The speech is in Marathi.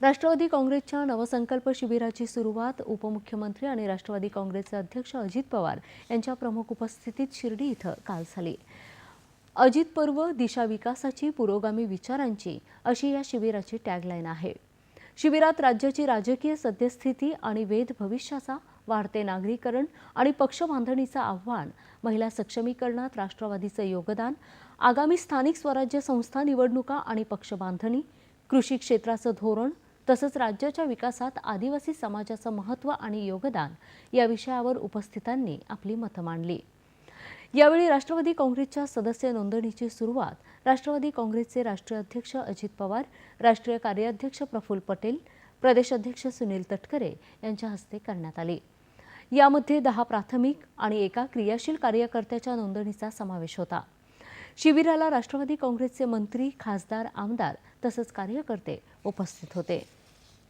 राष्ट्रवादी काँग्रेसच्या नवसंकल्प शिबिराची सुरुवात उपमुख्यमंत्री आणि राष्ट्रवादी काँग्रेसचे अध्यक्ष अजित पवार यांच्या प्रमुख उपस्थितीत शिर्डी इथं काल झाली. अजित पर्व दिशा विकासाची पुरोगामी विचारांची अशी या शिबिराची टॅगलाईन आहे. शिबिरात राज्याची राजकीय सद्यस्थिती आणि वेध भविष्याचा वाढते नागरीकरण आणि पक्ष बांधणीचं आव्हान महिला सक्षमीकरणात राष्ट्रवादीचं योगदान आगामी स्थानिक स्वराज्य संस्था निवडणुका आणि पक्ष बांधणी कृषी क्षेत्राचं धोरण तसंच राज्याच्या विकासात आदिवासी समाजाचं महत्त्व आणि योगदान या विषयावर उपस्थितांनी आपली मतं मांडली. यावेळी राष्ट्रवादी काँग्रेसच्या सदस्य नोंदणीची सुरुवात राष्ट्रवादी काँग्रेसचे राष्ट्रीय अध्यक्ष अजित पवार राष्ट्रीय कार्याध्यक्ष प्रफुल्ल पटेल प्रदेशाध्यक्ष सुनील तटकरे यांच्या हस्ते करण्यात आली. यामध्ये दहा प्राथमिक आणि एका क्रियाशील कार्यकर्त्याच्या नोंदणीचा समावेश होता. शिबिराला राष्ट्रवादी काँग्रेसचे मंत्री खासदार आमदार तसंच कार्यकर्ते उपस्थित होते.